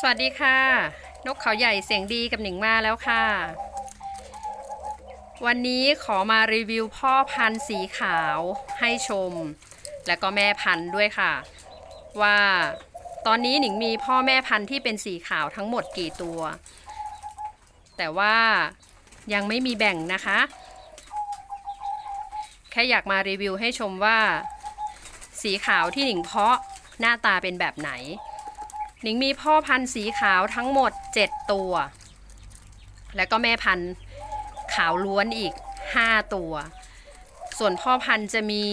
สวัสดีค่ะ นกเขาใหญ่เสียงดีกับหนิงมาแล้วค่ะ วันนี้ขอมารีวิวพ่อพันธุ์สีขาวให้ชม และก็แม่พันธุ์ด้วยค่ะ ว่าตอนนี้หนิงมีพ่อแม่พันธุ์ที่เป็นสีขาวทั้งหมดกี่ตัว แต่ว่ายังไม่มีแบ่งนะคะ แค่อยากมารีวิวให้ชมว่า สีขาวที่หนิงเพาะหน้าตาเป็นแบบไหน หนิงมีพ่อพันธุ์สีขาวทั้งหมด 7 ตัว แล้วก็แม่พันธุ์ขาวล้วนอีก 5 ตัว ส่วนพ่อพันธุ์จะมี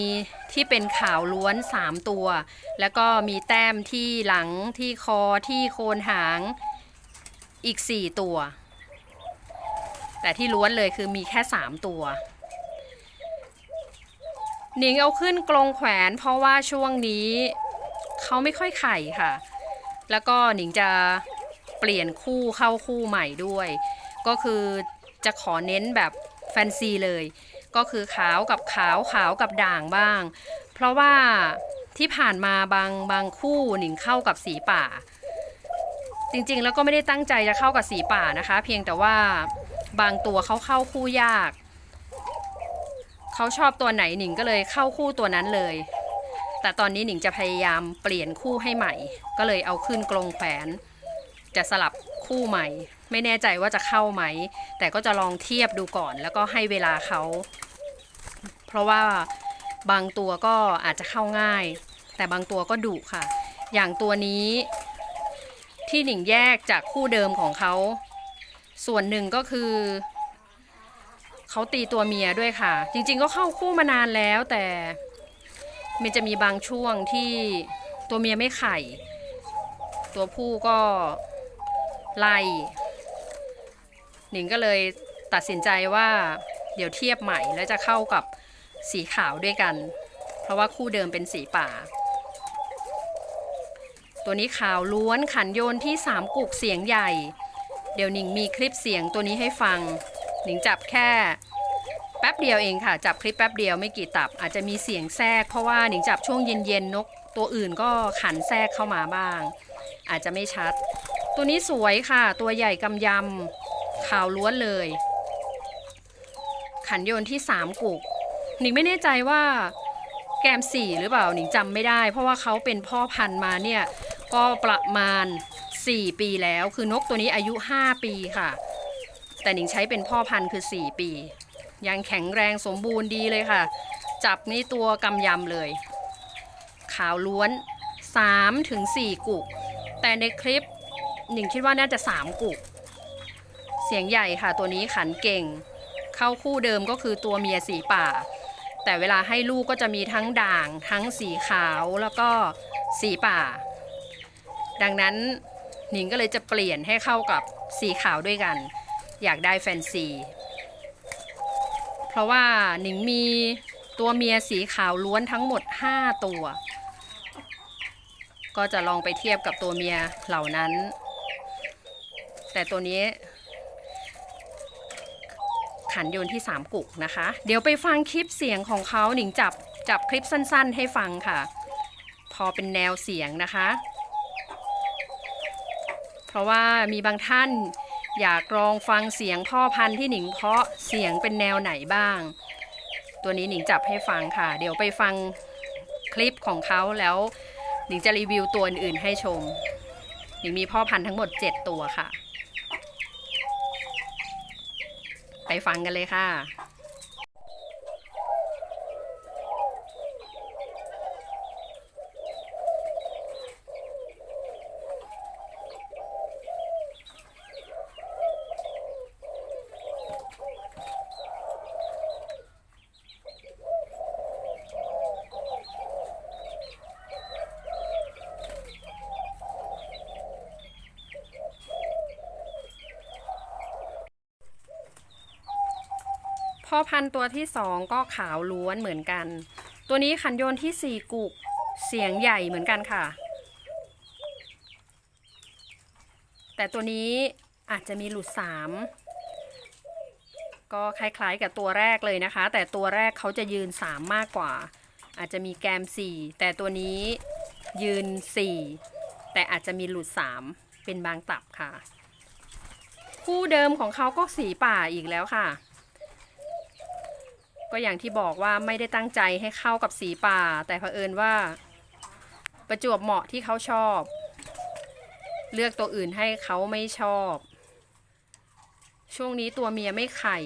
ที่เป็นขาวล้วน 3 ตัว แล้วก็มีแต้มที่หลังที่คอที่โคนหางอีก 4 ตัว แต่ที่ล้วนเลยคือมีแค่ 3 ตัวหนิงเอาขึ้นกรงแขวนเพราะว่าช่วงนี้เขาไม่ค่อยไข่ค่ะ แล้วก็หนิงจะเปลี่ยนคู่เข้าคู่ใหม่ด้วย ก็คือจะขอเน้นแบบแฟนซีเลย ก็คือขาวกับขาวขาวกับด่างบ้าง เพราะว่าที่ผ่านมาบางบางคู่หนิงเข้ากับสีป่า จริงๆแล้วก็ไม่ได้ตั้งใจจะเข้ากับสีป่านะคะ เพียงแต่ว่าบางตัวเขาเข้าคู่ยาก เขาชอบตัวไหนหนิงก็เลยเข้าคู่ตัวนั้นเลย แต่ตอนนี้หนิงจะพยายามเปลี่ยนคู่ให้ใหม่ ก็เลยเอาขึ้นกรงแขวน จะสลับคู่ใหม่ ไม่แน่ใจว่าจะเข้าไหม แต่ก็จะลองเทียบดูก่อน แล้วก็ให้เวลาเขา เพราะว่าบางตัวก็อาจจะเข้าง่าย แต่บางตัวก็ดุค่ะ อย่างตัวนี้ที่หนิงแยกจากคู่เดิมของเขา ส่วนหนึ่งก็คือเขาตีตัวเมียด้วยค่ะ จริงๆก็เข้าคู่มานานแล้วแต่ มันจะมีบางช่วงที่ตัวเมียไม่ไข่ ตัวผู้ก็ไล่หนิงก็เลยตัดสินใจว่าเดี๋ยวเทียบใหม่แล้วจะเข้ากับสีขาวด้วยกัน เพราะว่าคู่เดิมเป็นสีป่า ตัวนี้ขาวล้วนขันโยนที่สามกุกเสียงใหญ่ เดี๋ยวหนิงมีคลิปเสียงตัวนี้ให้ฟัง หนิงจับแค่ ป๊บเดียวเองค่ะ จับคลิปแป๊บเดียวไม่กี่ตับ อาจจะมีเสียงแทรก เพราะว่าหนิงจับช่วงเย็นๆนก ตัวอื่นก็ขันแทรกเข้ามาบ้าง อาจจะไม่ชัด ตัวนี้สวยค่ะ ตัวใหญ่กำยำขาวล้วนเลย ขันโยนที่สามกุกหนิงไม่แน่ใจว่าแกมสี่หรือเปล่าหนิงจำไม่ได้ เพราะว่าเขาเป็นพ่อพันธุ์มาเนี่ยก็ประมาณ 4 ปีแล้ว คือนกตัวนี้อายุ 5 ปีค่ะ แต่หนิงใช้เป็นพ่อพันธุ์คือ 4 ปี ยังแข็งแรงสมบูรณ์ดีเลยค่ะ จับนี่ตัวกำยำเลย ขาวล้วน3ถึง4กุก แต่ในคลิปหนิงคิดว่าน่าจะ 3 กุก เสียงใหญ่ค่ะตัวนี้ขันเก่ง เข้าคู่เดิมก็คือตัวเมียสีป่า แต่เวลาให้ลูกก็จะมีทั้งด่าง ทั้งสีขาวแล้วก็สีป่า ดังนั้นหนิงก็เลยจะเปลี่ยนให้เข้ากับสีขาวด้วยกัน อยากได้แฟนซี เพราะว่าหนิงมีตัวเมียสีขาวล้วนทั้งหมด 5 ตัว ก็จะลองไปเทียบกับตัวเมียเหล่านั้น แต่ตัวนี้ ขันโยนที่ 3 กุกนะคะ เดี๋ยวไปฟังคลิปเสียงของเขาหนิงจับจับคลิปสั้นๆ ให้ฟังค่ะ พอเป็นแนวเสียงนะคะ เพราะว่ามีบางท่าน อยากลองฟังเสียงพ่อพันธุ์ที่หนิงเพาะเสียงเป็นแนวไหนบ้าง ตัวนี้หนิงจับให้ฟังค่ะ เดี๋ยวไปฟังคลิปของเขาแล้ว หนิงจะรีวิวตัวอื่นๆให้ชม หนิงมีพ่อพันธุ์ทั้งหมด 7 ตัวค่ะ ไปฟังกันเลยค่ะ พ่อพันธุ์ตัวที่สองก็ขาวล้วนเหมือนกัน ตัวนี้ขันโยนที่สี่กุกเสียงใหญ่เหมือนกันค่ะ แต่ตัวนี้อาจจะมีหลุดสามก็คล้ายๆกับตัวแรกเลยนะคะ แต่ตัวแรกเขาจะยืนสามมากกว่า อาจจะมีแกมสี่แต่ตัวนี้ยืนสี่แต่อาจจะมีหลุดสามเป็นบางตับค่ะ คู่เดิมของเขาก็สีป่าอีกแล้วค่ะ ก็อย่างที่บอกว่าไม่ได้ตั้งใจให้เข้ากับสีป่า แต่เผอิญว่า ประจวบเหมาะที่เขาชอบ เลือกตัวอื่นให้เขาไม่ชอบ ช่วงนี้ตัวเมียไม่ไข่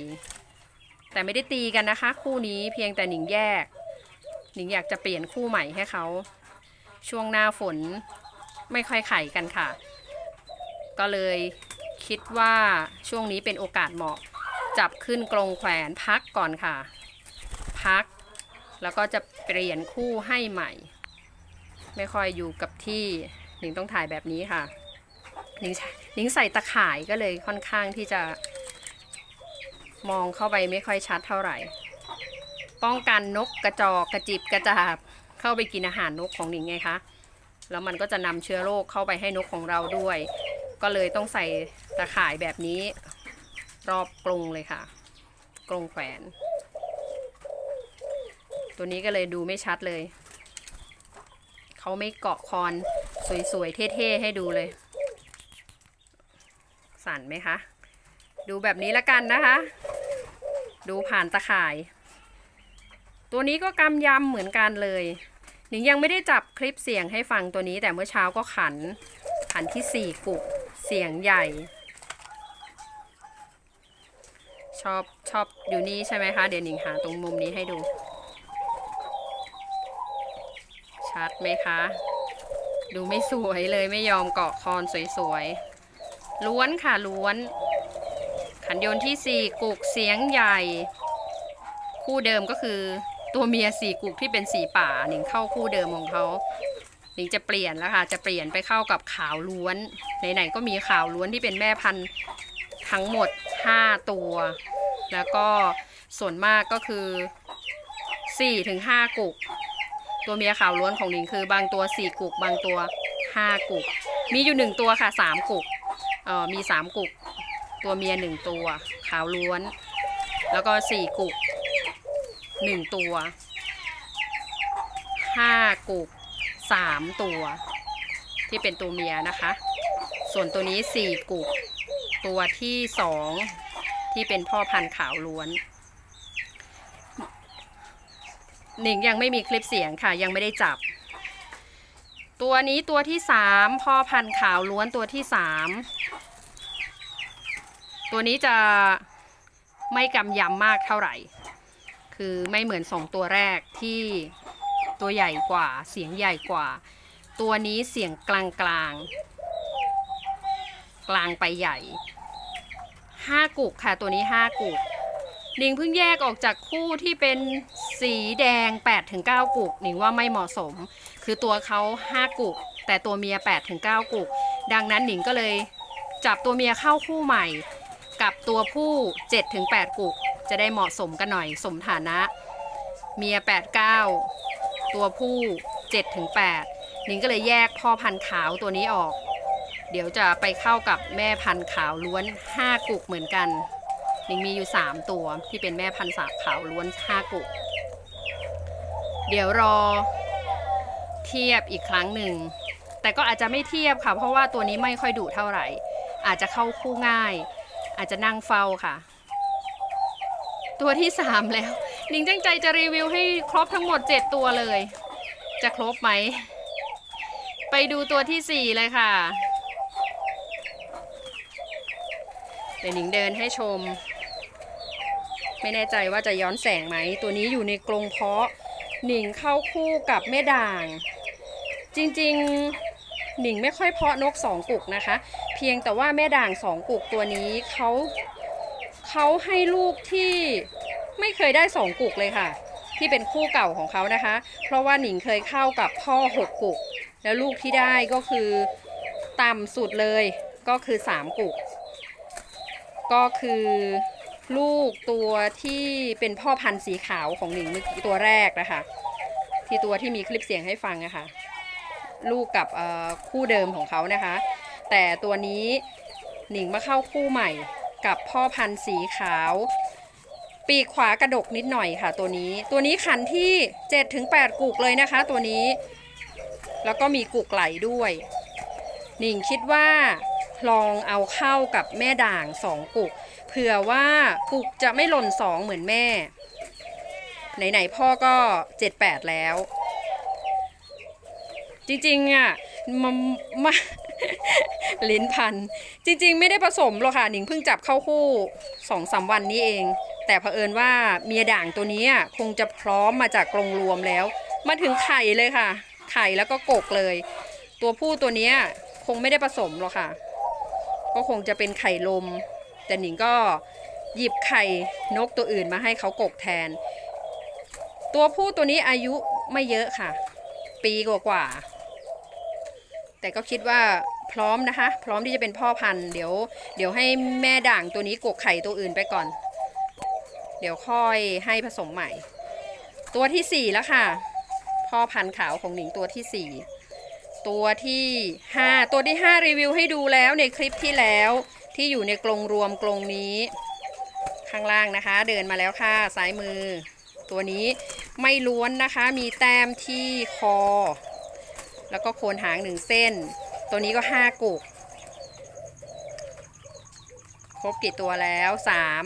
แต่ไม่ได้ตีกันนะคะ คู่นี้เพียงแต่หนิงแยก หนิงอยากจะเปลี่ยนคู่ใหม่ให้เขา ช่วงหน้าฝนไม่ค่อยไข่กันค่ะ ก็เลยคิดว่าช่วงนี้เป็นโอกาสเหมาะ จับขึ้นกรงแขวนพักก่อนค่ะ พัก แล้วก็จะเปลี่ยนคู่ให้ใหม่ ไม่ค่อยอยู่กับที่หนิงต้องถ่ายแบบนี้ค่ะหนิงหนิงใส่ตะข่ายก็เลยค่อนข้างที่จะ มองเข้าไปไม่ค่อยชัดเท่าไหร่ ป้องกันนกกระจอกกระจิบกระจาบเข้าไปกินอาหารนกของหนิงไงคะแล้วมันก็จะนำเชื้อโรคเข้าไปให้นกของเราด้วย ก็เลยต้องใส่ตะข่ายแบบนี้ รอบกรงเลยค่ะ กรงแขวน ตัวนี้ก็เลยดูไม่ชัดเลย เขาไม่เกาะคอนสวยๆ เท่ๆ ให้ดูเลย สั่นไหมคะ ดูแบบนี้ละกันนะคะ ดูผ่านตะข่าย ตัวนี้ก็กำยำเหมือนกันเลย หนิงยังไม่ได้จับคลิปเสียงให้ฟังตัวนี้แต่เมื่อเช้าก็ขัน ขันที่สี่กุกเสียงใหญ่ ชอบชอบอยู่นี่ใช่ไหมคะ เดี๋ยวหนิงหาตรงมุมนี้ให้ดู ชัดไหมคะ ดูไม่สวยเลยไม่ยอมเกาะคอนสวยๆ ล้วนค่ะล้วน ขันยนที่สี่กุกเสียงใหญ่ คู่เดิมก็คือตัวเมียสี่กุกที่เป็นสีป่าหนิงเข้าคู่เดิมของเขาหนิงจะเปลี่ยนแล้วค่ะ จะเปลี่ยนไปเข้ากับขาวล้วน ไหนๆก็มีขาวล้วนที่เป็นแม่พันธุ์ทั้งหมด 5 ตัว แล้วก็ส่วนมากก็คือ4ถึง5กุก ตัวเมียขาวล้วนของหนิงคือบางตัว 4 กุก บางตัว 5 กุก มีอยู่ 1 ตัวค่ะ 3 กุกเอ่อมี 3 กุก ตัวเมีย 1 ตัว ขาวล้วน แล้วก็ 4 กุก 1 ตัว 5 กุก 3 ตัว ที่เป็นตัวเมียนะคะ ส่วนตัวนี้ 4 กุก ตัวที่ 2 ที่เป็นพ่อพันธุ์ขาวล้วน หนิงยังไม่มีคลิปเสียงค่ะ ยังไม่ได้จับ ตัวนี้ตัวที่สามพ่อพันธุ์ขาวล้วนตัวที่สามตัวนี้จะไม่กำยำมากเท่าไหร่ คือไม่เหมือนสองตัวแรกที่ตัวใหญ่กว่าเสียงใหญ่กว่า ตัวนี้เสียงกลางกลางกลางไปใหญ่ห้ากุกค่ะตัวนี้ห้ากุก นิงเพิ่งแยกออกจากคู่ที่เป็นสีแดง 8-9กุกหนิงว่าไม่เหมาะสม คือตัวเขา5 กุก แต่ตัวเมีย8-9กุก ดังนั้นหนิงก็เลยจับตัวเมียเข้าคู่ใหม่ กับตัวผู้7-8กุก จะได้เหมาะสมกันหน่อยสมฐานะ เมีย 8-9 ตัวผู้7-8หนิงก็เลยแยกพ่อพันธุ์ขาวตัวนี้ออก เดี๋ยวจะไปเข้ากับแม่พันธุ์ขาวล้วน 5 กุกเหมือนกัน หนิงมีอยู่ 3 ตัวที่เป็นแม่พันธุ์สาบขาวล้วน5กุเดี๋ยวรอเทียบอีกครั้งหนึ่ง แต่ก็อาจจะไม่เทียบค่ะ เพราะว่าตัวนี้ไม่ค่อยดุเท่าไหร่ อาจจะเข้าคู่ง่าย อาจจะนั่งเฝ้าค่ะ ตัวที่3แล้วหนิงตั้งใจจะรีวิวให้ครบทั้งหมด 7 ตัวเลย จะครบไหม ไปดูตัวทีสี่4เลยค่ะเดี๋ยวหนิงเดินให้ชม ไม่แน่ใจว่าจะย้อนแสงไหม ตัวนี้อยู่ในกรงเพาะ หนิงเข้าคู่กับแม่ด่าง จริงๆหนิงไม่ค่อยเพาะนกสองกุกนะคะ เพียงแต่ว่าแม่ด่างสองกุกตัวนี้เขาเขาให้ลูกที่ไม่เคยได้สองกุกเลยค่ะ ที่เป็นคู่เก่าของเขานะคะ เพราะว่าหนิงเคยเข้ากับพ่อหกกุก แล้วลูกที่ได้ก็คือต่ำสุดเลยก็คือสามกุก ก็คือ ลูกตัวที่เป็นพ่อพันธุ์สีขาวของหนิงตัวแรกนะคะ ที่ตัวที่มีคลิปเสียงให้ฟังนะคะลูกกับคู่เดิมของเขานะคะ แต่ตัวนี้หนิงมาเข้าคู่ใหม่กับพ่อพันธุ์สีขาว ปีกขวากระดกนิดหน่อยค่ะตัวนี้ ตัวนี้ขันที่7ถึง8กุกเลยนะคะ ตัวนี้ แล้วก็มีกุกไหลด้วย หนิงคิดว่าลองเอาเข้ากับแม่ด่างสองกุก เผื่อว่ากุกจะไม่หล่นสองเหมือนแม่ ไหน ๆ พ่อก็เจ็ดแปดแล้ว จริง ๆ อะมามาลิ้นพัน จริง ๆ ไม่ได้ผสมหรอกค่ะ หนิงเพิ่งจับเข้าคู่สองสามวันนี้เอง แต่เผอิญว่าเมียด่างตัวนี้คงจะพร้อมมาจากกรงรวมแล้ว มาถึงไข่เลยค่ะ ไข่แล้วก็กกเลย ตัวผู้ตัวนี้คงไม่ได้ผสมหรอกค่ะ ก็คงจะเป็นไข่ลม แต่หนิงก็หยิบไข่นกตัวอื่นมาให้เขากกแทน ตัวผู้ตัวนี้อายุไม่เยอะค่ะ ปีกว่าๆแต่ก็คิดว่าพร้อมนะคะ พร้อมที่จะเป็นพ่อพันธุ์เดี๋ยว เดี๋ยวให้แม่ด่างตัวนี้กกไข่ตัวอื่นไปก่อน เดี๋ยวค่อยให้ผสมใหม่ ตัวที่สี่แล้วค่ะ พ่อพันธุ์ขาวของหนิงตัวที่สี่ตัวที่ห้าตัวที่ห้ารีวิวให้ดูแล้วในคลิปที่แล้ว ที่อยู่ในกรงรวมกรงนี้ ข้างล่างนะคะ เดินมาแล้วค่ะซ้ายมือ ตัวนี้ไม่ล้วนนะคะ มีแต้มที่คอ แล้วก็โคนหางหนึ่งเส้น ตัวนี้ก็ห้ากุกครบกี่ตัวแล้วสาม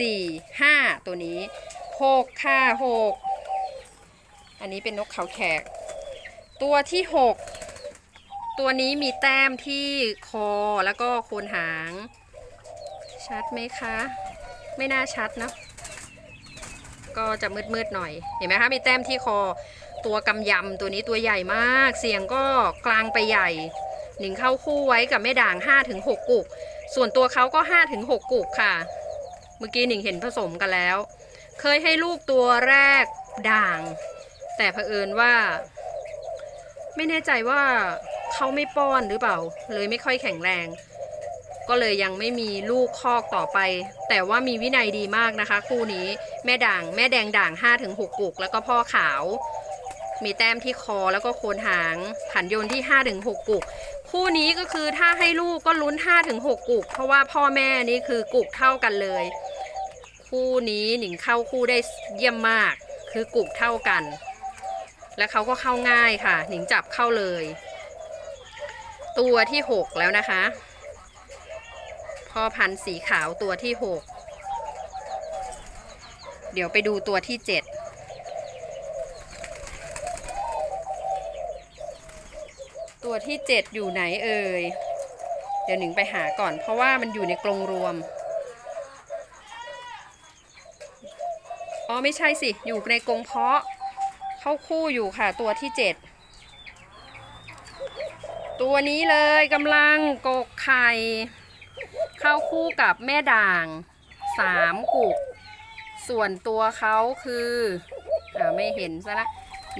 สี่ห้าตัวนี้หกค่ะหกอันนี้เป็นนกเขาแขก ตัวที่หก ตัวนี้มีแต้มที่คอแล้วก็โคนหาง ชัดไหมคะ ไม่น่าชัดเนอะก็จะมืดๆหน่อย เห็นไหมคะมีแต้มที่คอตัวกำยำตัวนี้ตัวใหญ่มาก เสียงก็กลางไปใหญ่ หนิงเข้าคู่ไว้กับแม่ด่าง 5-6 กุก ส่วนตัวเขาก็ 5-6 กุกค่ะ เมื่อกี้หนิงเห็นผสมกันแล้ว เคยให้ลูกตัวแรกด่าง แต่เผอิญว่า ไม่แน่ใจว่า เขาไม่ป้อนหรือเปล่า เลยไม่ค่อยแข็งแรง ก็เลยยังไม่มีลูกคอกต่อไป แต่ว่ามีวินัยดีมากนะคะ คู่นี้แม่ด่างแม่แดงด่าง 5-6กุก แล้วก็พ่อขาว มีแต้มที่คอแล้วก็โคนหางผันโยนที่ 5-6กุก คู่นี้ก็คือถ้าให้ลูกก็ลุ้น 5-6กุก เพราะว่าพ่อแม่นี่คือกุกเท่ากันเลย คู่นี้หนิงเข้าคู่ได้เยี่ยมมาก คือกุกเท่ากันและเขาก็เข้าง่ายค่ะ หนิงจับเข้าเลย ตัวที่6แล้วนะคะ พ่อพันธุ์สีขาวตัวที่6เดี๋ยวไปดูตัวที่7ตัวที่7อยู่ไหนเอ่ย เดี๋ยวหนิงไปหาก่อน เพราะว่ามันอยู่ในกรงรวม อ๋อไม่ใช่สิ อยู่ในกรงเพาะ เข้าคู่อยู่ค่ะตัวที่7 ตัวนี้เลยกำลังกกไข่เข้าคู่กับแม่ด่างสามกุก ส่วนตัวเขาคืออ่าไม่เห็นซะละ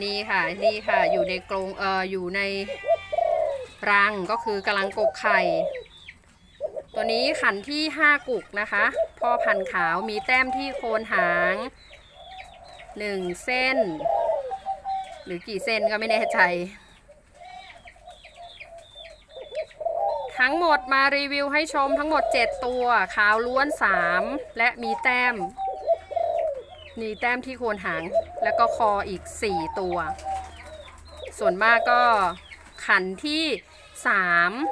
นี่ค่ะนี่ค่ะอยู่ในกรงเอออยู่ในรังก็คือกำลังกกไข่ ตัวนี้ขันที่5กุกนะคะ พ่อพันธุ์ขาวมีแต้มที่โคนหาง1เส้น หรือกี่เส้นก็ไม่แน่ใจ ทั้งหมดมารีวิวให้ชมทั้งหมด 7 ตัว ขาวล้วน 3 และมีแต้ม มีแต้มที่โคนหาง แล้วก็คออีก 4 ตัว ส่วนมากก็ขันที่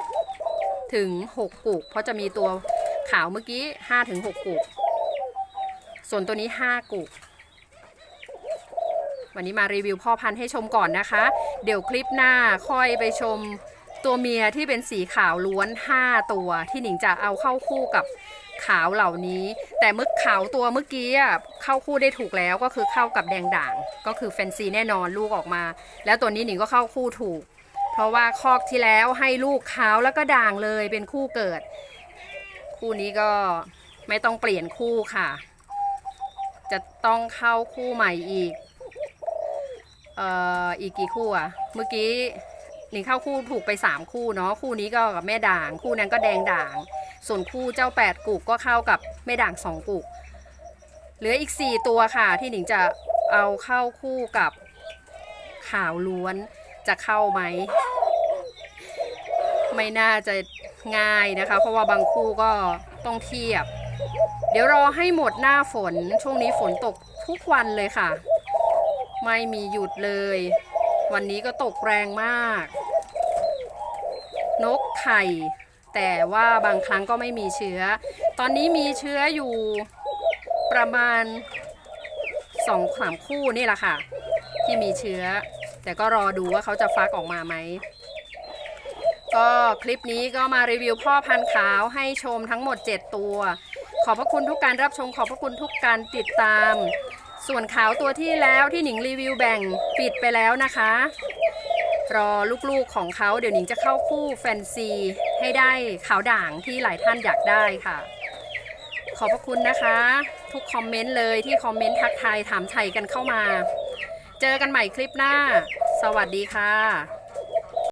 3 ถึง 6 กุก เพราะจะมีตัวขาวเมื่อกี้ 5 ถึง 6 กุก ส่วนตัวนี้ 5 กุกวันนี้มารีวิวพ่อพันธุ์ให้ชมก่อนนะคะ เดี๋ยวคลิปหน้าค่อยไปชม ตัวเมียที่เป็นสีขาวล้วน 5 ตัวที่หนิงจะเอาเข้าคู่กับขาวเหล่านี้ แต่มื่อขาวตัวเมื่อกี้เข้าคู่ได้ถูกแล้วก็คือเข้ากับแดงด่าง ก็คือแฟนซีแน่นอนลูกออกมา แล้วตัวนี้หนิงก็เข้าคู่ถูก เพราะว่าคอกที่แล้วให้ลูกขาวแล้วก็ด่างเลยเป็นคู่เกิด คู่นี้ก็ไม่ต้องเปลี่ยนคู่ค่ะ จะต้องเข้าคู่ใหม่อีกเอ่ออีกกี่คู่อะเมื่อกี้ หนิงเข้าคู่ถูกไป 3 คู่เนาะคู่นี้ก็กับแม่ด่าง คู่นั้นก็แดงด่าง ส่วนคู่เจ้า 8กุกก็เข้ากับแม่ด่าง 2กุกเหลืออีก 4 ตัวค่ะ ที่หนิงจะเอาเข้าคู่กับขาวล้วนจะเข้าไหม ไม่น่าจะง่ายนะคะ เพราะว่าบางคู่ก็ต้องเทียบ เดี๋ยวรอให้หมดหน้าฝนช่วงนี้ฝนตกทุกวันเลยค่ะ ไม่มีหยุดเลย วันนี้ก็ตกแรงมาก นกไข่ แต่ว่าบางครั้งก็ไม่มีเชื้อ ตอนนี้มีเชื้ออยู่ประมาณสองสามคู่นี่แหละค่ะ ที่มีเชื้อ แต่ก็รอดูว่าเขาจะฟักออกมาไหมก็คลิปนี้ก็มารีวิวพ่อพันธุ์ขาวให้ชมทั้งหมด 7 ตัว ขอบพระคุณทุกการรับชม ขอบพระคุณทุกการติดตาม ส่วนขาวตัวที่แล้วที่หนิงรีวิวแบ่งปิดไปแล้วนะคะ รอลูกๆของเขาเดี๋ยวหนิงจะเข้าคู่แฟนซี ให้ได้ขาวด่างที่หลายท่านอยากได้ค่ะ ขอบพระคุณนะคะ ทุกคอมเมนต์เลยที่คอมเมนต์ทักทายถามไทยกันเข้ามา เจอกันใหม่คลิปหน้า สวัสดีค่ะ